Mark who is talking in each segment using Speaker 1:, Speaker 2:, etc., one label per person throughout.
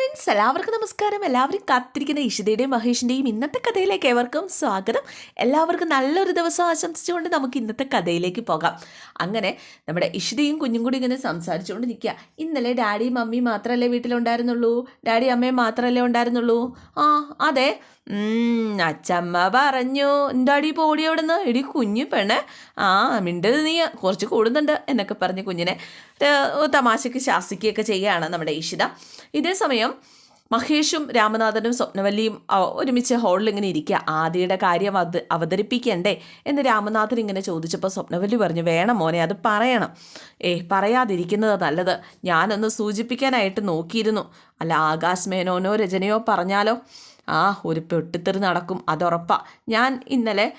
Speaker 1: Friends എല്ലാവർക്കും നമസ്കാരം. എല്ലാവരും കാത്തിരിക്കുന്ന ഇഷിതയുടെയും മഹേഷിന്റെയും ഇന്നത്തെ കഥയിലേക്ക് ഏവർക്കും സ്വാഗതം. എല്ലാവർക്കും നല്ലൊരു ദിവസം ആശംസിച്ചുകൊണ്ട് നമുക്ക് ഇന്നത്തെ കഥയിലേക്ക് പോകാം. അങ്ങനെ നമ്മുടെ ഇഷിതയും കുഞ്ഞും കൂടി ഇങ്ങനെ സംസാരിച്ചുകൊണ്ട് നിൽക്കുക. ഇന്നലെ ഡാഡിയും മമ്മിയും മാത്രമല്ലേ വീട്ടിലുണ്ടായിരുന്നുള്ളൂ? ഡാഡി അമ്മയും മാത്രമല്ലേ ഉണ്ടായിരുന്നുള്ളൂ? ആ അതെ. അച്ചമ്മ പറഞ്ഞു എന്താടി പോടി അവിടെ നിന്ന് എടി കുഞ്ഞു പെണ്ണെ ആ മിണ്ടത് നീ കുറച്ച് കൂടുന്നുണ്ട് എന്നൊക്കെ പറഞ്ഞ് കുഞ്ഞിനെ തമാശയ്ക്ക് ശാസിക്കുകയൊക്കെ ചെയ്യുകയാണ് നമ്മുടെ ഈഷിത ഇതേ സമയം മഹേഷും രാമനാഥനും സ്വപ്നവല്ലിയും ഒരുമിച്ച് ഹോളിൽ ഇങ്ങനെ ഇരിക്കുക. ആദിയുടെ കാര്യം അത് അവതരിപ്പിക്കണ്ടേ? എന്ന് രാമനാഥൻ ഇങ്ങനെ ചോദിച്ചപ്പോൾ സ്വപ്നവല്ലി പറഞ്ഞു വേണം മോനെ അത് പറയണം. ഏ പറയാതിരിക്കുന്നത് നല്ലത്. ഞാനൊന്ന് സൂചിപ്പിക്കാനായിട്ട് നോക്കിയിരുന്നു. അല്ല ആകാശ് മേനോനോ രചനയോ പറഞ്ഞാലോ? ആ ഒരു പെട്ടിത്തെറി നടക്കും അതുറപ്പാ. ഞാൻ ഇന്നലെ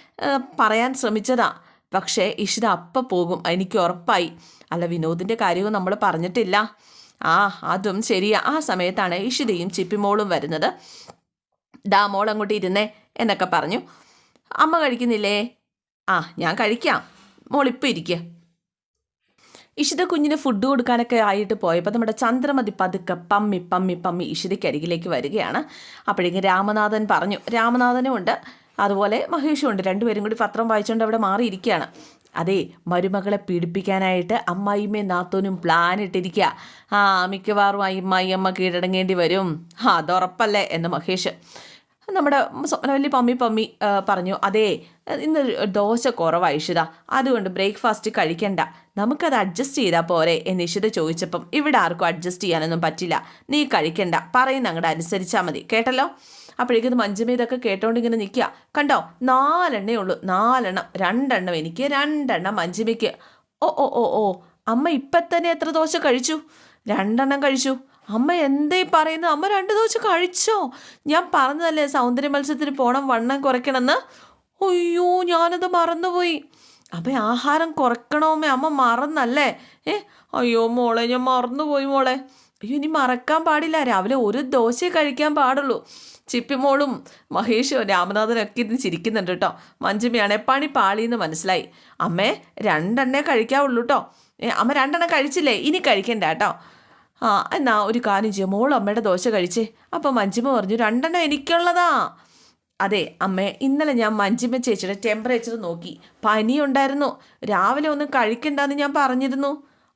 Speaker 1: പറയാൻ ശ്രമിച്ചതാ. പക്ഷേ ഇഷിത അപ്പം പോകും എനിക്ക് ഉറപ്പായി. അല്ല വിനോദിന്റെ കാര്യവും നമ്മൾ പറഞ്ഞിട്ടില്ല. ആ അതും ശരിയാ. ആ സമയത്താണ് ഇഷിതയും ചിപ്പിമോളും വരുന്നത്. ഡാ മോൾ അങ്ങോട്ട് ഇരുന്നേ എന്നൊക്കെ പറഞ്ഞു. അമ്മ കഴിക്കുന്നില്ലേ? ആ ഞാൻ കഴിക്കാം. മോളിപ്പോൾ ഇരിക്കുക ഇഷിത കുഞ്ഞിന് ഫുഡ് കൊടുക്കാനൊക്കെ ആയിട്ട് പോയപ്പോൾ നമ്മുടെ ചന്ദ്രമതി പതുക്കെ പമ്മി പമ്മി പമ്മി ഇഷിതയ്ക്ക് അരികിലേക്ക് വരികയാണ്. അപ്പോഴേക്കും രാമനാഥൻ പറഞ്ഞു രാമനാഥനും ഉണ്ട്. അതുപോലെ മഹേഷും ഉണ്ട്. രണ്ടുപേരും കൂടി പത്രം വായിച്ചുകൊണ്ട് അവിടെ മാറിയിരിക്കുകയാണ്. അതെ മരുമകളെ പീഡിപ്പിക്കാനായിട്ട് അമ്മായിമ്മയും നാത്തോനും പ്ലാൻ ഇട്ടിരിക്കുക. ആ മിക്കവാറും അമ്മായിയമ്മ കീഴടങ്ങേണ്ടി വരും. ആ അതുറപ്പല്ലേ എന്ന് മഹേഷ് നമ്മുടെ സ്വപ്നവല്ലി പമ്മി പമ്മി പറഞ്ഞു അതെ ഇന്ന് ദോശ കുറവാണ് ഇഷിത. അതുകൊണ്ട് ബ്രേക്ക്ഫാസ്റ്റ് കഴിക്കണ്ട. നമുക്കത് അഡ്ജസ്റ്റ് ചെയ്താൽ പോരെ എന്ന് ചോദിച്ചപ്പം ഇവിടെ ആർക്കും അഡ്ജസ്റ്റ് ചെയ്യാനൊന്നും പറ്റില്ല. നീ കഴിക്കണ്ട. പറയുന്ന അങ്ങോട്ട് അനുസരിച്ചാൽ മതി. കേട്ടല്ലോ? അപ്പോഴേക്കും ഇത് ഇതൊക്കെ കേട്ടോണ്ട് ഇങ്ങനെ നിൽക്കുക കണ്ടോ? നാലെണ്ണേ ഉള്ളൂ. നാലെണ്ണം. രണ്ടെണ്ണം എനിക്ക് രണ്ടെണ്ണം മഞ്ജുമയ്ക്ക്. ഓ ഓ ഓ ഓ. അമ്മ ഇപ്പം തന്നെ എത്ര ദോശ കഴിച്ചു? രണ്ടെണ്ണം കഴിച്ചു. അമ്മ എന്തേ പറയുന്നത് അമ്മ രണ്ട് ദോശ കഴിച്ചോ? ഞാൻ പറഞ്ഞതല്ലേ സൗന്ദര്യ മത്സരത്തിന് പോണം വണ്ണം കുറയ്ക്കണമെന്ന്? അയ്യോ ഞാനത് മറന്നുപോയി. അപ്പം ആഹാരം കുറയ്ക്കണമേ അമ്മ മറന്നല്ലേ? ഏ അയ്യോ മോളെ ഞാൻ മറന്നുപോയി മോളെ. അയ്യോ ഇനി മറക്കാൻ പാടില്ല. രാവിലെ ഒരു ദോശയെ കഴിക്കാൻ പാടുള്ളൂ. ചിപ്പിമോളും മഹേഷും ഒക്കെ ഇരുന്ന് ചിരിക്കുന്നുണ്ട് കേട്ടോ. മഞ്ജുമയാണെ പണി പാളിയെന്ന് മനസ്സിലായി. അമ്മേ രണ്ടെണ്ണേ കഴിക്കാവുള്ളൂ കേട്ടോ അമ്മ രണ്ടെണ്ണം കഴിച്ചില്ലേ? ഇനി കഴിക്കണ്ട കേട്ടോ ആ എന്നാ ഒരു കാര്യം ചെയ്യാം. മോൾ അമ്മയുടെ ദോശ കഴിച്ചേ. അപ്പം മഞ്ചുമ പറഞ്ഞു രണ്ടെണ്ണം എനിക്കുള്ളതാ. അതെ അമ്മേ ഇന്നലെ ഞാൻ മഞ്ജിമ ചേച്ചിയുടെ ടെമ്പറേച്ചർ നോക്കി. പനി ഉണ്ടായിരുന്നു രാവിലെ ഒന്നും കഴിക്കണ്ടെന്ന് ഞാൻ പറഞ്ഞിരുന്നു.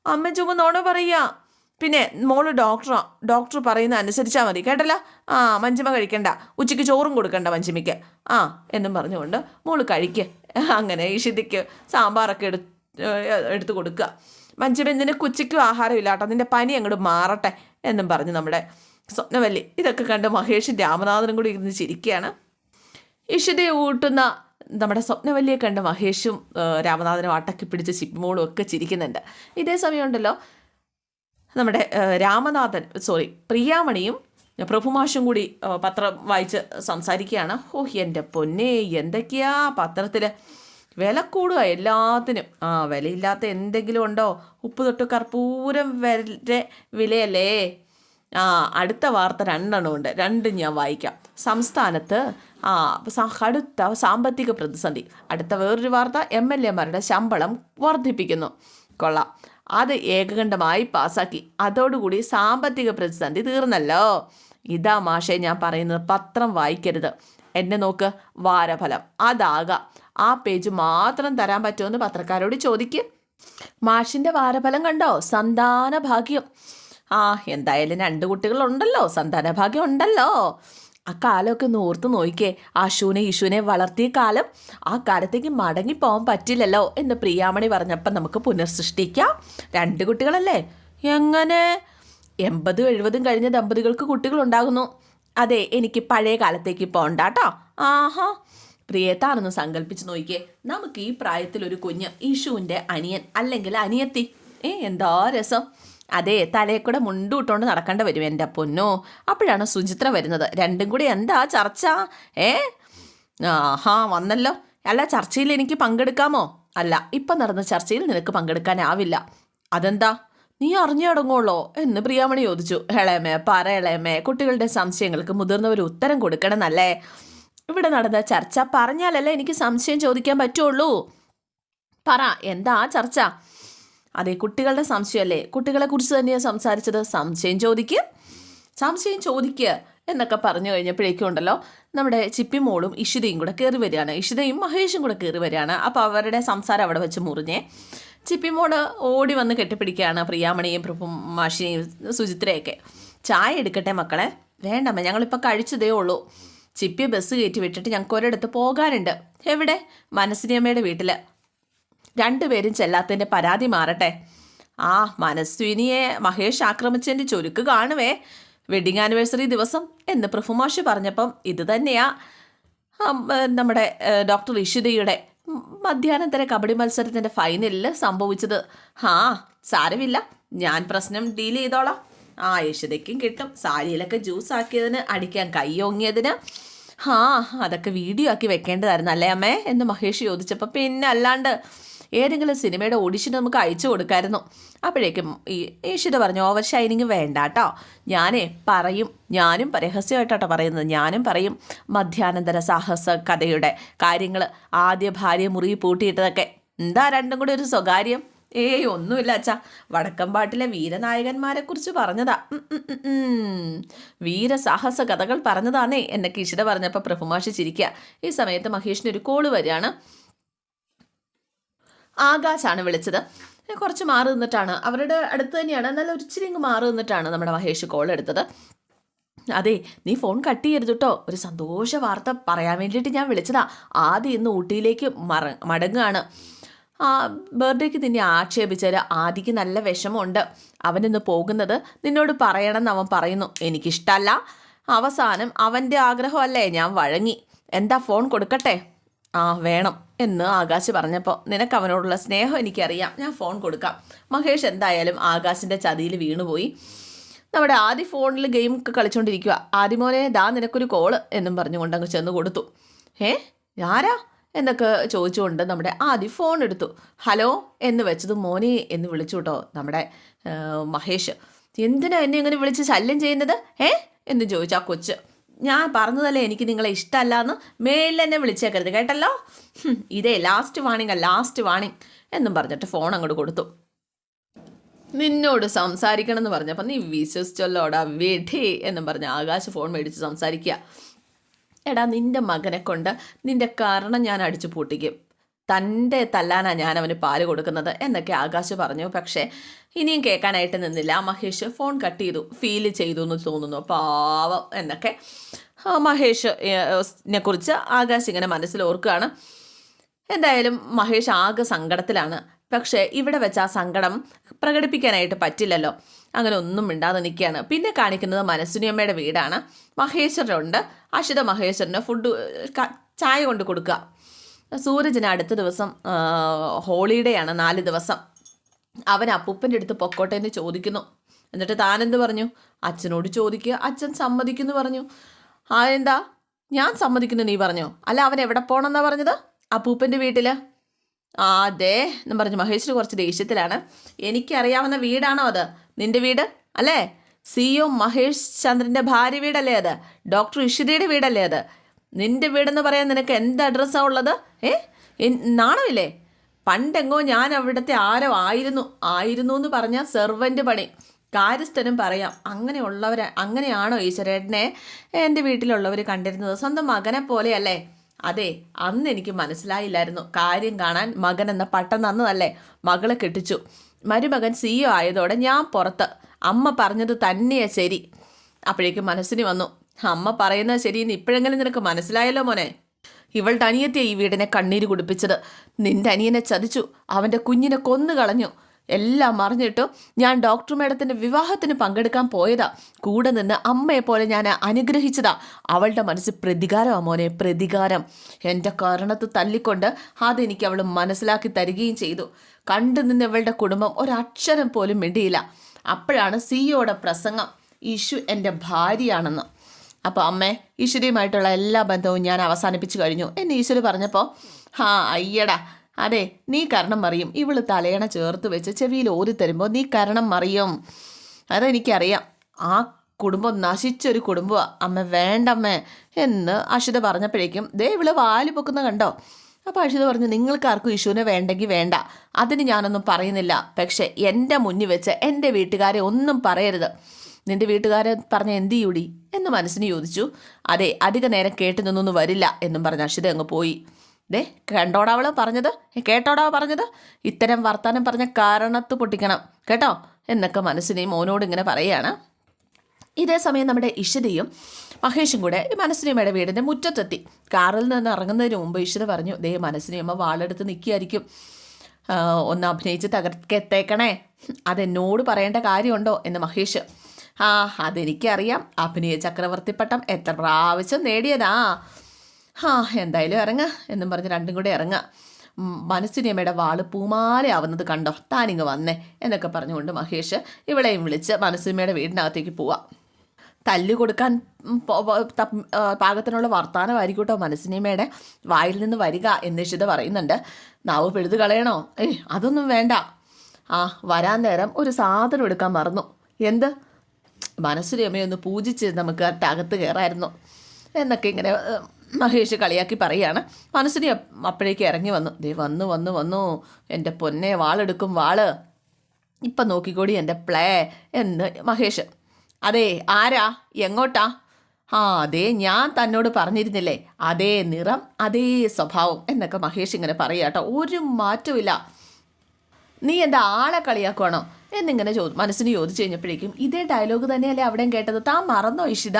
Speaker 1: അമ്മ ചുമ നോണ പറയുക. പിന്നെ മോൾ ഡോക്ടറോ ഡോക്ടർ പറയുന്ന അനുസരിച്ചാൽ മതി. കേട്ടല്ലോ? ആ മഞ്ജിമ കഴിക്കണ്ട. ഉച്ചയ്ക്ക് ചോറും കൊടുക്കണ്ട മഞ്ജിമയ്ക്ക്. ആ എന്നും പറഞ്ഞുകൊണ്ട് മോൾ കഴിക്ക്. അങ്ങനെ ഇഷിതയ്ക്ക് സാമ്പാറൊക്കെ എടുത്ത് എടുത്തു കൊടുക്കുക. മഞ്ജിമ നിനക്ക് ഉച്ചയ്ക്കും ആഹാരമില്ല കേട്ടോ നിന്റെ പനി അങ്ങോട്ട് മാറട്ടെ എന്നും പറഞ്ഞു നമ്മുടെ സ്വപ്നവല്ലി. ഇതൊക്കെ കണ്ട് മഹേഷും രാമനാഥനും കൂടി ഇരുന്ന് ചിരിക്കുകയാണ്. ഇഷിതയെ ഊട്ടുന്ന നമ്മുടെ സ്വപ്നവല്ലിയെ കണ്ട് മഹേഷും രാമനാഥനും അട്ടക്കി പിടിച്ച് ചിപ്പിമോളും ഒക്കെ ചിരിക്കുന്നുണ്ട്. ഇതേ സമയമുണ്ടല്ലോ നമ്മുടെ രാമനാഥൻ സോറി പ്രിയാമണിയും പ്രഭുമാഷും കൂടി പത്രം വായിച്ച് സംസാരിക്കുകയാണ്. ഓ എന്റെ പൊന്നെ എന്തൊക്കെയാ പത്രത്തിൽ വില കൂടുക എല്ലാത്തിനും. ആ വിലയില്ലാത്ത എന്തെങ്കിലും ഉണ്ടോ? ഉപ്പ് തൊട്ട് കർപ്പൂരം വരെ വിലയല്ലേ? ആ അടുത്ത വാർത്ത രണ്ടെണ്ണം ഉണ്ട്. രണ്ടും ഞാൻ വായിക്കാം. സംസ്ഥാനത്ത് ആ സ- കടുത്ത സാമ്പത്തിക പ്രതിസന്ധി. അടുത്ത വേറൊരു വാർത്ത എം എൽ എമാരുടെ ശമ്പളം വർദ്ധിപ്പിക്കുന്നു. കൊള്ളാം. അത് ഏകകണ്ഠമായി പാസാക്കി. അതോടുകൂടി സാമ്പത്തിക പ്രതിസന്ധി തീർന്നല്ലോ. ഇതാ മാഷെ ഞാൻ പറയുന്നത് പത്രം വായിക്കരുത്. എന്നെ നോക്ക് വാരഫലം. അതാകാം. ആ പേജ് മാത്രം തരാൻ പറ്റുമെന്ന് പത്രക്കാരോട് ചോദിക്ക്. മാഷിന്റെ വാരഫലം കണ്ടോ? സന്താന ഭാഗ്യം ആ എന്തായാലും രണ്ട് കുട്ടികളുണ്ടല്ലോ. സന്താന ഭാഗ്യം ഉണ്ടല്ലോ. ആ കാലമൊക്കെ ഒന്ന് ഓർത്ത് നോക്കിക്കേ. ആശുവിനെ ഈശുവിനെ വളർത്തിയ കാലം ആ കാലത്തേക്ക് മടങ്ങി പോകാൻ പറ്റില്ലല്ലോ എന്ന് പ്രിയാമണി പറഞ്ഞപ്പം നമുക്ക് പുനർസൃഷ്ടിക്കാം. രണ്ട് കുട്ടികളല്ലേ? എങ്ങനെ? എൺപതും എഴുപതും കഴിഞ്ഞ ദമ്പതികൾക്ക് കുട്ടികളുണ്ടാകുന്നു. അതെ എനിക്ക് പഴയ കാലത്തേക്ക് പോകണ്ട കേട്ടോ ആഹാ പ്രിയത്താണെന്ന് സങ്കല്പിച്ച് നോക്കിയേ നമുക്ക് ഈ പ്രായത്തിൽ ഒരു കുഞ്ഞ് ഈശുവിന്റെ അനിയൻ അല്ലെങ്കിൽ അനിയത്തി. ഏ എന്താ രസം? അതെ തലയെ കൂടെ മുണ്ടൂട്ടോണ്ട് നടക്കേണ്ട വരും എന്റെ പൊന്നോ. അപ്പോഴാണ് സുചിത്ര വരുന്നത്. രണ്ടും കൂടി എന്താ ചർച്ച? ഏ? ആഹാ വന്നല്ലോ. അല്ല ചർച്ചയിൽ എനിക്ക് പങ്കെടുക്കാമോ? അല്ല ഇപ്പം നടന്ന ചർച്ചയിൽ നിനക്ക് പങ്കെടുക്കാനാവില്ല. അതെന്താ? നീ അറിഞ്ഞു തുടങ്ങുള്ളോ എന്ന് പ്രിയാമണി ചോദിച്ചു. ഇളയമേ പറ ഇളയമേ കുട്ടികളുടെ സംശയങ്ങൾക്ക് മുതിർന്നവർ ഉത്തരം കൊടുക്കണമെന്നല്ലേ? ഇവിടെ നടന്ന ചർച്ച പറഞ്ഞാലല്ലേ എനിക്ക് സംശയം ചോദിക്കാൻ പറ്റുള്ളൂ. പറ എന്താ ചർച്ച? അതെ കുട്ടികളുടെ സംശയമല്ലേ? കുട്ടികളെ കുറിച്ച് തന്നെയാണ് സംസാരിച്ചത്. സംശയം ചോദിക്ക്. സംശയം ചോദിക്കുക എന്നൊക്കെ പറഞ്ഞു കഴിഞ്ഞപ്പോഴേക്കും ഉണ്ടല്ലോ നമ്മുടെ ചിപ്പി മോളും ഇഷിതയും കൂടെ കയറി വരികയാണ്. ഇഷിതയും മഹേഷും കൂടെ കയറി വരികയാണ്. അപ്പോൾ അവരുടെ സംസാരം അവിടെ വെച്ച് മുറിഞ്ഞേ ചിപ്പിമോൾ ഓടി വന്ന് കെട്ടിപ്പിടിക്കുകയാണ് പ്രിയാമണിയും പ്രഭു മാഷിനെയും സുചിത്രയൊക്കെ. ചായ എടുക്കട്ടെ മക്കളെ? വേണ്ടമ്മ ഞങ്ങളിപ്പോൾ കഴിച്ചതേ ഉള്ളൂ. ചിപ്പി ബസ് കയറ്റി വിട്ടിട്ട് ഞങ്ങൾക്ക് ഒരിടത്ത് പോകാനുണ്ട്. എവിടെ? മനസ്സിനിയമ്മയുടെ വീട്ടിൽ രണ്ടുപേരും ചെല്ലാത്തതിന്റെ പരാതി മാറട്ടെ. ആ മനസ്വിനിയെ മഹേഷ് ആക്രമിച്ചതിന്റെ ചുരുക്ക് കാണുവേ. വെഡിങ് ആനിവേഴ്സറി ദിവസം എന്ന് പ്രഫുമാഷ് പറഞ്ഞപ്പം ഇത് തന്നെയാ. നമ്മുടെ ഡോക്ടർ ഇഷിതയുടെ മധ്യാനന്തര കബഡി മത്സരത്തിന്റെ ഫൈനലിൽ സംഭവിച്ചത്. ആ സാരമില്ല. ഞാൻ പ്രശ്നം ഡീൽ ചെയ്തോളാം. ആ ഇഷിതയ്ക്കും കിട്ടും. സാരിയിലൊക്കെ ജ്യൂസ് ആക്കിയതിന് അടിക്കാൻ കൈയോങ്ങിയതിന് ആ അതൊക്കെ വീഡിയോ ആക്കി വെക്കേണ്ടതായിരുന്നു അല്ലേ അമ്മേ? എന്ന് മഹേഷ് ചോദിച്ചപ്പോൾ പിന്നെ അല്ലാണ്ട് ഏതെങ്കിലും സിനിമയുടെ ഓഡിഷൻ നമുക്ക് അയച്ചു കൊടുക്കായിരുന്നു. അപ്പോഴേക്കും ഈ ഈശ്വര പറഞ്ഞു ഓവർ ഷൈനിങ് വേണ്ട കേട്ടോ ഞാനേ പറയും ഞാനും രഹസ്യമായിട്ടോ പറയുന്നത്. ഞാനും പറയും മധ്യാനന്തര സാഹസ കഥയുടെ കാര്യങ്ങൾ ആദ്യ ഭാര്യ മുറി പൂട്ടിയിട്ടതൊക്കെ. എന്താ രണ്ടും കൂടി ഒരു സ്വകാര്യം? ഏയ് ഒന്നുമില്ല അച്ഛാ. വടക്കമ്പാട്ടിലെ വീരനായകന്മാരെ കുറിച്ച് പറഞ്ഞതാ. വീരസാഹസ കഥകൾ പറഞ്ഞതാണേ എന്നെ കിഷിത പറഞ്ഞപ്പോൾ പ്രഭുമാഷി ചിരിക്കുക ഈ സമയത്ത് മഹേഷിന് ഒരു കോൾ വരികയാണ്. ആകാശാണ് വിളിച്ചത്. കുറച്ച് മാറി നിന്നിട്ടാണ്. അവരുടെ അടുത്ത് തന്നെയാണ്. എന്നാൽ ഒരിച്ചിരി ഇങ്ങ് മാറി നിന്നിട്ടാണ് നമ്മുടെ മഹേഷ് കോൾ എടുത്തത്. അതെ നീ ഫോൺ കട്ട് ചെയ്യരുത് കേട്ടോ ഒരു സന്തോഷ വാർത്ത പറയാൻ വേണ്ടിയിട്ട് ഞാൻ വിളിച്ചതാ. ആദ്യം ഇന്ന് ഊട്ടിയിലേക്ക് മറ മടങ്ങുകയാണ് ആ ബർത്ത്ഡേക്ക് നിന്നെ ആക്ഷേപിച്ചാൽ ആദിക്ക് നല്ല വിഷമമുണ്ട്. അവനിന്ന് പോകുന്നത് നിന്നോട് പറയണമെന്ന് അവൻ പറയുന്നു. എനിക്കിഷ്ടമല്ല അവസാനം അവന്റെ ആഗ്രഹമല്ലേ ഞാൻ വഴങ്ങി. എന്താ ഫോൺ കൊടുക്കട്ടെ? ആ വേണം എന്ന് ആകാശ് പറഞ്ഞപ്പോൾ നിനക്ക് അവനോടുള്ള സ്നേഹം എനിക്കറിയാം. ഞാൻ ഫോൺ കൊടുക്കാം. മഹേഷ് എന്തായാലും ആകാശിന്റെ ചതിയിൽ വീണുപോയി. നമ്മുടെ ആദ്യ ഫോണിൽ ഗെയിം ഒക്കെ കളിച്ചുകൊണ്ടിരിക്കുക ആദ്യമോനെ ദാ നിനക്കൊരു കോൾ എന്നും പറഞ്ഞുകൊണ്ട് അങ്ങ് ചെന്ന് കൊടുത്തു. ഏ ആരാ? എന്നൊക്കെ ചോദിച്ചുകൊണ്ട് നമ്മുടെ ആദ്യ ഫോൺ എടുത്തു. ഹലോ എന്ന് വെച്ചത് മോനെ എന്ന് വിളിച്ചു കേട്ടോ നമ്മുടെ മഹേഷ്. എന്തിനാ എന്നെ ഇങ്ങനെ വിളിച്ച് ശല്യം ചെയ്യുന്നത്? ഏ എന്ന് ചോദിച്ചു ആ കൊച്ച്. ഞാൻ പറഞ്ഞതല്ലേ എനിക്ക് നിങ്ങളെ ഇഷ്ടമല്ല എന്ന് മേളിൽ എന്നെ വിളിച്ചേക്കരുത് കേട്ടല്ലോ? ഇതേ ലാസ്റ്റ് വാണിംഗ് ലാസ്റ്റ് വാണിംഗ് എന്നും പറഞ്ഞിട്ട് ഫോൺ അങ്ങോട്ട് കൊടുത്തു. നിന്നോട് സംസാരിക്കണം എന്ന് പറഞ്ഞപ്പോൾ നീ വിശ്വസിച്ചല്ലോടാ വിധി എന്നും പറഞ്ഞ് ആകാശ് ഫോൺ മേടിച്ച് സംസാരിക്കുക എടാ നിന്റെ മകനെ കൊണ്ട് നിന്റെ കാരണം ഞാൻ അടിച്ചു പൂട്ടിക്കും. തന്റെ തല്ലാനാ ഞാൻ അവന് പാൽ കൊടുക്കുന്നത് എന്നൊക്കെ ആകാശ് പറഞ്ഞു. പക്ഷേ ഇനിയും കേൾക്കാനായിട്ട് നിന്നില്ല. മഹേഷ് ഫോൺ കട്ട് ചെയ്തു. ഫീൽ ചെയ്തു എന്ന് തോന്നുന്നു. പാവം എന്നൊക്കെ. ആ, മഹേഷ് നെ കുറിച്ച് ആകാശ് ഇങ്ങനെ മനസ്സിൽ ഓർക്കുകയാണ്. എന്തായാലും മഹേഷ് ആകെ സങ്കടത്തിലാണ്. പക്ഷേ ഇവിടെ വെച്ച് ആ സങ്കടം പ്രകടിപ്പിക്കാനായിട്ട് പറ്റില്ലല്ലോ. അങ്ങനെ ഒന്നും മിണ്ടാതെ നിൽക്കുകയാണ്. പിന്നെ കാണിക്കുന്നത് മനസ്സുനിയമ്മയുടെ വീടാണ്. മഹേശ്വരനുണ്ട്. അഷിത മഹേശ്വരന് ഫുഡ് ചായ കൊണ്ട് കൊടുക്കുക. സൂരജിന് അടുത്ത ദിവസം ഹോളിഡേ ആണ് നാല് ദിവസം. അവൻ അപ്പൂപ്പന്റെ അടുത്ത് പൊക്കോട്ടെ എന്ന് ചോദിക്കുന്നു. എന്നിട്ട് താനെന്ത് പറഞ്ഞു? അച്ഛനോട് ചോദിക്കുക. അച്ഛൻ സമ്മതിക്കുന്നു പറഞ്ഞു. ആ എന്താ? ഞാൻ സമ്മതിക്കുന്നു നീ പറഞ്ഞു? അല്ല അവൻ എവിടെ പോകണമെന്നാ പറഞ്ഞത്? അപ്പൂപ്പന്റെ വീട്ടിൽ ആ അതെ എന്ന് പറഞ്ഞു. മഹേഷിന് കുറച്ച് ദേഷ്യത്തിലാണ്. എനിക്കറിയാവുന്ന വീടാണോ അത്? നിന്റെ വീട്? അല്ലേ? സി ഒ മഹേഷ് ചന്ദ്രന്റെ ഭാര്യ വീടല്ലേ അത്? ഡോക്ടർ ഇഷിതയുടെ വീടല്ലേ അത്? നിന്റെ വീടെന്ന് പറയാൻ നിനക്ക് എന്ത് അഡ്രസ്സാണ് ഉള്ളത്? ഏ? നാണമില്ലേ? പണ്ടെങ്ങോ ഞാൻ അവിടുത്തെ ആരോ ആയിരുന്നു ആയിരുന്നു എന്ന് പറഞ്ഞാൽ സെർവന്റ് പണി. കാര്യസ്ഥനും പറയാം അങ്ങനെയുള്ളവരെ അങ്ങനെയാണോ ഈശ്വരേട്ടനെ എന്റെ വീട്ടിലുള്ളവർ കണ്ടിരുന്നത്? സ്വന്തം മകനെ പോലെയല്ലേ? അതെ അന്ന് എനിക്ക് മനസ്സിലായില്ലായിരുന്നു. കാര്യം കാണാൻ മകൻ എന്ന പട്ടം തന്നതല്ലേ? മകളെ കെട്ടിച്ചു. മരുമകൻ സിഇഒ ആയതോടെ ഞാൻ പുറത്ത്. അമ്മ പറഞ്ഞത് തന്നെയാ ശരി. അപ്പോഴേക്കും മനസ്സിന് വന്നു അമ്മ പറയുന്നത് ശരിയെന്ന് ഇപ്പോഴെങ്കിലും നിനക്ക് മനസ്സിലായല്ലോ മോനെ. ഇവളുടെ തനിയത്തെ ഈ വീടിനെ കണ്ണീര് കുടിപ്പിച്ചത്. നിന്റെ അനിയനെ ചതിച്ചു. അവന്റെ കുഞ്ഞിനെ കൊന്നു കളഞ്ഞു. എല്ലാം അറിഞ്ഞിട്ടും ഞാൻ ഡോക്ടർ മേഡത്തിന്റെ വിവാഹത്തിന് പങ്കെടുക്കാൻ പോയതാ. കൂടെ നിന്ന് അമ്മയെ പോലെ ഞാൻ അനുഗ്രഹിച്ചതാ. അവളുടെ മനസ്സ് പ്രതികാരമാ മോനെ പ്രതികാരം. എന്റെ കാരണത്ത് തല്ലിക്കൊണ്ട് അതെനിക്ക് അവൾ മനസ്സിലാക്കി തരികയും ചെയ്തു. കണ്ടു നിന്ന് ഇവളുടെ കുടുംബം ഒരക്ഷരം പോലും മിണ്ടിയില്ല. അപ്പോഴാണ് സിഇഒയുടെ പ്രസംഗം. ഇഷു എന്റെ ഭാര്യയാണെന്ന്. അപ്പോൾ അമ്മേ ഈശ്വരിയുമായിട്ടുള്ള എല്ലാ ബന്ധവും ഞാൻ അവസാനിപ്പിച്ചു കഴിഞ്ഞു. എന്ന് ഈശ്വരി പറഞ്ഞപ്പോൾ ഹാ അയ്യടാ. അതെ നീ കരണം മറിയും. ഇവൾ തലയണ ചേർത്ത് വെച്ച് ചെവിയിൽ ഓരി തരുമ്പോൾ നീ കരണം മറിയും. അതെനിക്കറിയാം. ആ കുടുംബം നശിച്ചൊരു കുടുംബമാണ് അമ്മ വേണ്ടമ്മേ. എന്ന് അഷിത പറഞ്ഞപ്പോഴേക്കും ദേ ഇവൾ വാൽ പൊക്കുന്ന കണ്ടോ? അപ്പോൾ അഷിത പറഞ്ഞു നിങ്ങൾക്കാർക്കും ഇഷുവിനെ വേണ്ടെങ്കിൽ വേണ്ട. അതിന് ഞാനൊന്നും പറയുന്നില്ല. പക്ഷെ എന്റെ മുന്നിൽ വെച്ച് എന്റെ വീട്ടുകാരെ ഒന്നും പറയരുത്. നിന്റെ വീട്ടുകാരൻ പറഞ്ഞ എന്ത് ചെയ്യൂടി? എന്ന് മനസ്സിന് ചോദിച്ചു. അതെ അധിക നേരം കേട്ട് നിന്നൊന്നും വരില്ല എന്നും പറഞ്ഞ് അക്ഷിത അങ്ങ് പോയി. ദേ കണ്ടോടാ അവൾ പറഞ്ഞത്? കേട്ടോടാ പറഞ്ഞത്? ഇത്തരം വർത്തമാനം പറഞ്ഞ കാരണത്ത് പൊട്ടിക്കണം കേട്ടോ? എന്നൊക്കെ മനസ്സിനെ മോനോട് ഇങ്ങനെ പറയുകയാണ്. ഇതേ സമയം നമ്മുടെ ഇഷിതയും മഹേഷും കൂടെ മനസ്സിനിയമ്മയുടെ വീടിന്റെ മുറ്റത്തെത്തി. കാറിൽ നിന്ന് ഇറങ്ങുന്നതിന് മുമ്പ് ഇഷിത പറഞ്ഞു ദേ മനസ്സിനിയമ്മ വാളെടുത്ത് നിൽക്കുകയായിരിക്കും. ഒന്ന് അഭിനയിച്ച് തകർക്കെത്തേക്കണേ. അതെന്നോട് പറയേണ്ട കാര്യമുണ്ടോ? എന്ന് മഹേഷ് ആ അതെനിക്കറിയാം. അഭിനയ ചക്രവർത്തി പട്ടം എത്ര പ്രാവശ്യം നേടിയതാ? ആ എന്തായാലും ഇറങ്ങുക എന്നും പറഞ്ഞ് രണ്ടും കൂടെ ഇറങ്ങുക മനസ്സിനിയമ്മയുടെ വാൾ പൂമാലയാവുന്നത് കണ്ടോ? താനിങ്ങ് വന്നേ എന്നൊക്കെ പറഞ്ഞുകൊണ്ട് മഹേഷ് ഇവളെയും വിളിച്ച് മനസ്സിനിയമ്മയുടെ വീടിനകത്തേക്ക് പോവാം. തല്ലു കൊടുക്കാൻ പാകത്തിനുള്ള വർത്തമാനമായിരിക്കും കേട്ടോ മനസ്സിനിയമ്മയുടെ വായിൽ നിന്ന് വരിക എന്ന് ഇഷിത പറയുന്നുണ്ട്. നാവ് പെഴുതു കളയണോ? ഏയ് അതൊന്നും വേണ്ട. ആ വരാൻ നേരം ഒരു സാധനം എടുക്കാൻ മറന്നു. എന്ത്? മനസ്സിനിയമ്മയെ ഒന്ന് പൂജിച്ച് നമുക്ക് അകത്ത് കയറായിരുന്നു. എന്നൊക്കെ ഇങ്ങനെ മഹേഷ് കളിയാക്കി പറയാണ്. മനസ്സിനെ അപ്പോഴേക്ക് ഇറങ്ങി വന്നു. ദേ വന്നു വന്നു വന്നു. എന്റെ പൊന്നെ വാളെടുക്കും വാൾ. ഇപ്പം നോക്കിക്കോടി എന്റെ പ്ലേ എന്ന് മഹേഷ്. അതെ ആരാ? എങ്ങോട്ടാ? ആ അതെ ഞാൻ തന്നോട് പറഞ്ഞിരുന്നില്ലേ? അതേ നിറം അതേ സ്വഭാവം എന്നൊക്കെ മഹേഷ് ഇങ്ങനെ പറയാട്ടോ ഒരു മാറ്റമില്ല നീ എന്റെ ആളെ കളിയാക്കുവാണോ? എന്നിങ്ങനെ ചോ മനസ്സിന് ചോദിച്ചു കഴിഞ്ഞപ്പോഴേക്കും ഇതേ ഡയലോഗ് തന്നെയല്ലേ അവിടെയും കേട്ടത്? താൻ മറന്നോ ഇഷിത?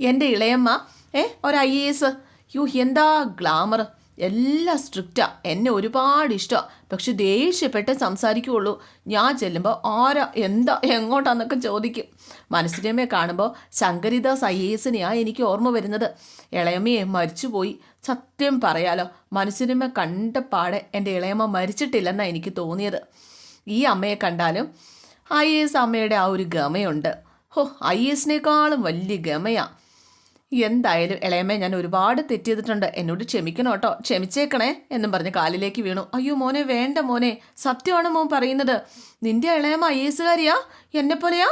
Speaker 1: എന്റെ ഇളയമ്മ ഏ ഒരു ഐ എ എസ് യു എന്താ ഗ്ലാമർ എല്ലാം സ്ട്രിക്റ്റാണ് എന്നെ ഒരുപാട് ഇഷ്ടമാണ് പക്ഷെ ദേഷ്യപ്പെട്ട് സംസാരിക്കുകയുള്ളൂ ഞാൻ ചെല്ലുമ്പോൾ ആരാ എന്താ എങ്ങോട്ടാന്നൊക്കെ ചോദിക്കും. മനസ്സിനെ കാണുമ്പോൾ ശങ്കരിദാസ് ഐ എസിനെയാണ് എനിക്ക് ഓർമ്മ വരുന്നത്. ഇളയമ്മയെ മരിച്ചുപോയി. സത്യം പറയാലോ മനസ്സിനെ കണ്ട പാടെ എന്റെ ഇളയമ്മ മരിച്ചിട്ടില്ലെന്നാണ് എനിക്ക് തോന്നിയത്. ഈ അമ്മയെ കണ്ടാലും ഐ എസ് അമ്മയുടെ ആ ഒരു ഗമയുണ്ട്. ഹോ ഐ എസിനേക്കാളും വലിയ ഗമയാ. എന്തായാലും ഇളയമ്മ ഞാൻ ഒരുപാട് തെറ്റ് ചെയ്തിട്ടുണ്ട്. എന്നോട് ക്ഷമിക്കണം കേട്ടോ. ക്ഷമിച്ചേക്കണേ എന്നും പറഞ്ഞ് കാലിലേക്ക് വീണു. അയ്യോ മോനെ വേണ്ട മോനെ. സത്യമാണ് മോൻ പറയുന്നത്. നിന്റെ ഇളയമ്മ ഐ എസുകാരിയാ? എന്നെ പോലെയാ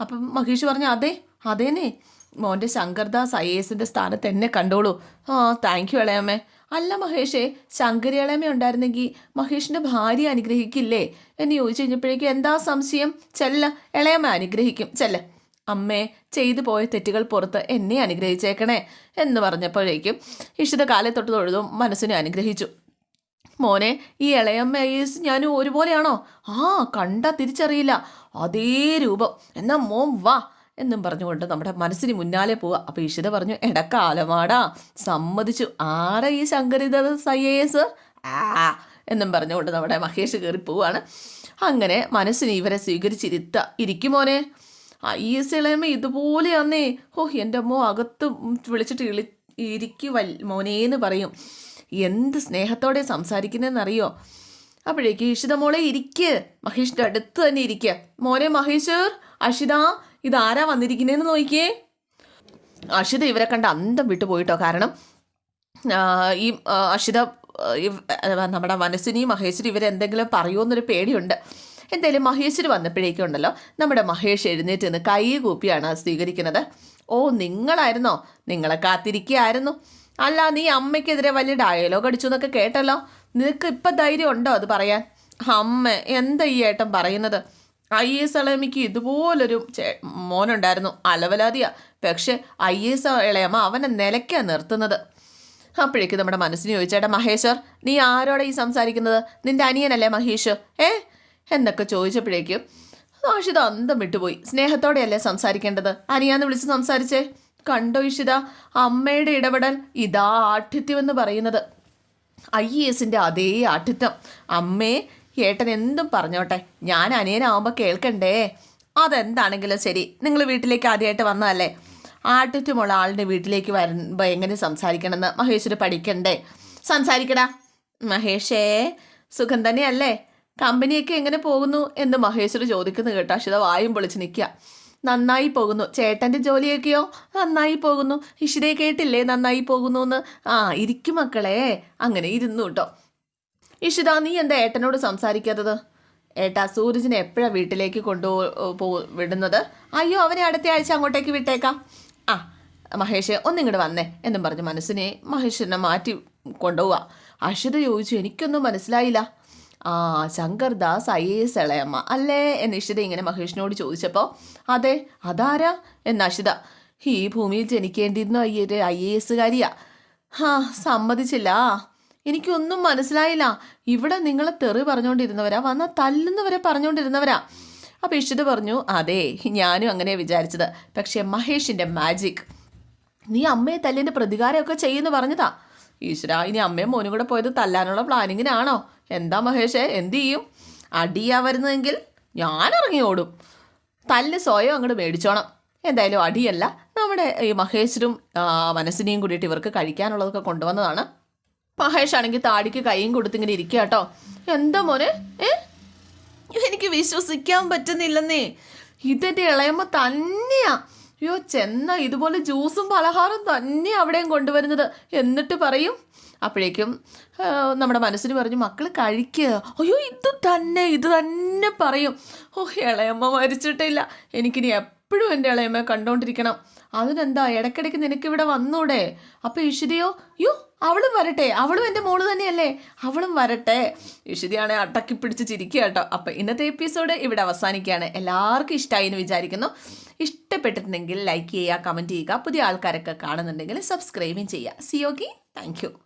Speaker 1: അപ്പം മഹേഷ് പറഞ്ഞു അതെ അതേനെ മോന്റെ ശങ്കർദാസ് ഐ എസിന്റെ സ്ഥാനത്ത് എന്നെ കണ്ടോളൂ. ആ താങ്ക് യു ഇളയമ്മേ. അല്ല മഹേഷേ ശങ്കരിയളമ ഉണ്ടായിരുന്നെങ്കിൽ മഹേഷിന്റെ ഭാര്യ അനുഗ്രഹിക്കില്ലേ? എന്ന് ചോദിച്ചു കഴിഞ്ഞപ്പോഴേക്കും എന്താ സംശയം? ചെല്ല ഇളയമ്മ അനുഗ്രഹിക്കും ചെല്ല. അമ്മേ ചെയ്തു പോയ തെറ്റുകൾ പുറത്ത് എന്നെ അനുഗ്രഹിച്ചേക്കണേ എന്ന് പറഞ്ഞപ്പോഴേക്കും ഇഷിത കാലെ തൊട്ട് തൊഴുതും മനസ്സിനെ അനുഗ്രഹിച്ചു. മോനെ ഈ ഇളയമ്മ ഞാൻ ഒരുപോലെയാണോ? ആ കണ്ട തിരിച്ചറിയില്ല. അതേ രൂപം. എന്നാ മോം വാ. എന്നും പറഞ്ഞുകൊണ്ട് നമ്മുടെ മനസ്സിന് മുന്നാലെ പോവുക. അപ്പോൾ ഈശ്വര പറഞ്ഞു എടക്കാലമാടാ സമ്മതിച്ചു. ആരാ ഈ ശങ്കരിത ഐ എ എസ് ആ എന്നും പറഞ്ഞുകൊണ്ട് നമ്മുടെ മഹേഷ് കയറി പോവുകയാണ് അങ്ങനെ മനസ്സിന് ഇവരെ സ്വീകരിച്ചിരുത്ത ഇരിക്കുമോനെ ഐ എസ് ഇളയമ്മ ഇതുപോലെയാന്നേ. ഓ എന്റെ അമ്മ അകത്ത് വിളിച്ചിട്ട് ഇളി ഇരിക്കു വൽ മോനേന്ന് പറയും. എന്ത് സ്നേഹത്തോടെ സംസാരിക്കുന്നതെന്നറിയോ അപ്പോഴേക്ക് ഇഷിത മോളെ ഇരിക്ക്. മഹേഷിന്റെ അടുത്ത് തന്നെ ഇരിക്കുക മോനെ മഹേശ്വർ അഷിത ഇതാരാ വന്നിരിക്കുന്നതെന്ന് നോക്കിയേ? അഷിത ഇവരെ കണ്ട് അന്തം വിട്ടു പോയിട്ടോ. കാരണം ഈ അഷിത നമ്മുടെ മനസ്സിനി മഹേശ്വരി ഇവരെന്തെങ്കിലും പറയുമെന്നൊരു പേടിയുണ്ട്. എന്തായാലും മഹേശ്വരി വന്നപ്പോഴേക്കും ഉണ്ടല്ലോ നമ്മുടെ മഹേഷ് എഴുന്നേറ്റ് നിന്ന് കൈ കൂപ്പിയാണ് സ്വീകരിക്കുന്നത്. ഓ നിങ്ങളായിരുന്നോ? നിങ്ങളെ കാത്തിരിക്കുകയായിരുന്നു. അല്ല നീ അമ്മയ്ക്കെതിരെ വലിയ ഡയലോഗ് അടിച്ചു എന്നൊക്കെ കേട്ടല്ലോ. നിനക്ക് ഇപ്പം ധൈര്യം ഉണ്ടോ അത് പറയാൻ? അമ്മ എന്താ ഈ ഏട്ടൻ പറയുന്നത്? ഐ എസ് ഇളയമ്മയ്ക്ക് ഇതുപോലൊരു മോനുണ്ടായിരുന്നു. അലവലാതിയാ. പക്ഷെ ഐ എസ് ഇളയമ്മ അവനെ നിലയ്ക്കാ നിർത്തുന്നത്. അപ്പോഴേക്ക് നമ്മുടെ മനസ്സിന് ചോദിച്ചേട്ടാ മഹേശ്വർ നീ ആരോടെ ഈ സംസാരിക്കുന്നത്? നിന്റെ അനിയനല്ലേ മഹേഷ്? ഏ? എന്നൊക്കെ ചോദിച്ചപ്പോഴേക്കും ആഷിത അന്തം വിട്ടുപോയി. സ്നേഹത്തോടെയല്ലേ സംസാരിക്കേണ്ടത്? അനിയാന്ന് വിളിച്ച് സംസാരിച്ചേ. കണ്ടോ ഇഷിത അമ്മയുടെ ഇടപെടൽ ഇതാ ആഠിത്യമെന്ന് പറയുന്നത്. ഐ എസിന്റെ അതേ ആഠിത്യം അമ്മേ ഏട്ടൻ എന്തും പറഞ്ഞോട്ടെ. ഞാൻ അനിയനാവുമ്പോൾ കേൾക്കണ്ടേ? അതെന്താണെങ്കിലും ശരി. നിങ്ങൾ വീട്ടിലേക്ക് ആദ്യമായിട്ട് വന്നതല്ലേ? ആട്ടുറ്റുമുള്ള ആളുടെ വീട്ടിലേക്ക് വരുമ്പോൾ എങ്ങനെ സംസാരിക്കണമെന്ന് മഹേശ്വര് പഠിക്കണ്ടേ? സംസാരിക്കടാ. മഹേഷേ സുഖം തന്നെയല്ലേ? കമ്പനിയൊക്കെ എങ്ങനെ പോകുന്നു എന്ന് മഹേശ്വര് ചോദിക്കുന്നു കേട്ടോ. അക്ഷിത വായും പൊളിച്ച് നിൽക്കുക. നന്നായി പോകുന്നു. ചേട്ടന്റെ ജോലിയൊക്കെയോ? നന്നായി പോകുന്നു. ഇഷിതയെ കേട്ടില്ലേ? നന്നായി പോകുന്നു എന്ന്. ആ ഇരിക്കും മക്കളെ. അങ്ങനെ ഇരുന്നു കേട്ടോ. ഇഷിത നീ എന്താ ഏട്ടനോട് സംസാരിക്കാത്തത്? ഏട്ടാ സൂരജിനെ എപ്പോഴാണ് വീട്ടിലേക്ക് കൊണ്ടു പോ വിടുന്നത്? അയ്യോ അവനെ അടുത്ത ആഴ്ച അങ്ങോട്ടേക്ക് വിട്ടേക്കാം. ആ മഹേഷ് ഒന്നിങ്ങോട്ട് വന്നേ എന്നും പറഞ്ഞ് മനസ്സിനെ മഹേഷിനെ മാറ്റി കൊണ്ടുപോവുക അഷിത ചോദിച്ചു എനിക്കൊന്നും മനസ്സിലായില്ല. ആ ശങ്കർ ദാസ് ഐ എസ് ഇളയമ്മ അല്ലേ? എന്ന് ഇഷിത ഇങ്ങനെ മഹേഷിനോട് ചോദിച്ചപ്പോൾ അതെ അതാരാ? എന്ന് അഷിത ഈ ഭൂമിയിൽ ജനിക്കേണ്ടിയിരുന്ന ഐ എ എസുകാരിയാ ഹാ സമ്മതിച്ചില്ല. എനിക്കൊന്നും മനസ്സിലായില്ല. ഇവിടെ നിങ്ങളെ തെറി പറഞ്ഞുകൊണ്ടിരുന്നവരാ വന്ന തല്ലുന്നവരെ പറഞ്ഞുകൊണ്ടിരുന്നവരാ അപ്പോൾ ഇഷിത് പറഞ്ഞു അതെ ഞാനും അങ്ങനെ വിചാരിച്ചത്. പക്ഷേ മഹേഷിന്റെ മാജിക് നീ അമ്മയെ തല്ലിന്റെ പ്രതികാരമൊക്കെ ചെയ്യുന്നു പറഞ്ഞതാ. ഈശ്വര ഇനി അമ്മയും മോനും കൂടെ പോയത് തല്ലാനുള്ള പ്ലാനിങ്ങിനാണോ? എന്താ മഹേഷേ എന്ത് ചെയ്യും? അടിയാ വരുന്നതെങ്കിൽ ഞാൻ ഇറങ്ങി ഓടും. തല്ല് സ്വയം അങ്ങോട്ട് മേടിച്ചോണം. എന്തായാലും അടിയല്ല. നമ്മുടെ ഈ മഹേഷിനും മനസ്സിനെയും കൂടിയിട്ട് ഇവർക്ക് കഴിക്കാനുള്ളതൊക്കെ കൊണ്ടുവന്നതാണ്. മഹേഷ് ആണെങ്കിൽ താടിക്ക് കൈയും കൊടുത്തിങ്ങനെ ഇരിക്കുക കേട്ടോ. എന്താ മോനെ? ഏ? എനിക്ക് വിശ്വസിക്കാൻ പറ്റുന്നില്ലെന്നേ. ഇതെന്റെ ഇളയമ്മ തന്നെയാ. അയ്യോ ചെന്ന ഇതുപോലെ ജ്യൂസും പലഹാരം തന്നെ അവിടെയും കൊണ്ടുവരുന്നത്. എന്നിട്ട് പറയും അപ്പോഴേക്കും നമ്മുടെ മനസ്സിന് പറഞ്ഞു മക്കൾ കഴിക്കുക അയ്യോ ഇത് തന്നെ ഇത് തന്നെ പറയും. ഓ ഇളയമ്മ മരിച്ചിട്ടില്ല. എനിക്കിനി എപ്പോഴും എന്റെ ഇളയമ്മ കണ്ടുകൊണ്ടിരിക്കണം അതിനെന്താ ഇടയ്ക്കിടയ്ക്ക് നിനക്കിവിടെ വന്നൂടെ? അപ്പോൾ ഇഷിതയോ യോ അവളും വരട്ടെ. അവളും എന്റെ മോൾ തന്നെയല്ലേ. അവളും വരട്ടെ. ഇഷിതയാണെ അട്ടക്കി പിടിച്ച് ചിരിക്കുക കേട്ടോ. അപ്പം ഇന്നത്തെ എപ്പിസോഡ് ഇവിടെ അവസാനിക്കുകയാണ്. എല്ലാവർക്കും ഇഷ്ടമായി എന്ന് വിചാരിക്കുന്നു. ഇഷ്ടപ്പെട്ടിട്ടുണ്ടെങ്കിൽ ലൈക്ക് ചെയ്യുക കമന്റ് ചെയ്യുക. പുതിയ ആൾക്കാരൊക്കെ കാണുന്നുണ്ടെങ്കിൽ സബ്സ്ക്രൈബും ചെയ്യുക. C okay thank